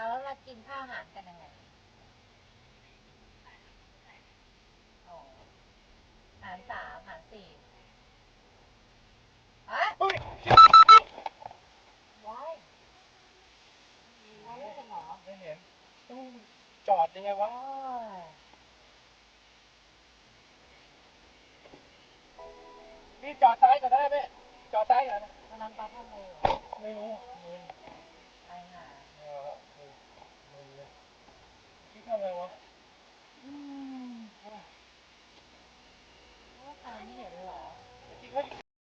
เอาแล้วเรากินข้าวอาหารกันยังไงอ๋ออาหารสามอาหารสี่ฮะเฮ้ยว้ายว้ายไม่เป็นหรอไม่เห็นต้องจอดยังไงวะ ว้ายนี่จอดซ้ายก่อนได้ไหมจอดซ้ายก่อนนะวันนั้นป้าทำอะไรเหรอไม่รู้มึน ไปหา เออมึนมึนเลยคิดทำอะ ไรวะอืมว่าตาไม่เห็นเหรอ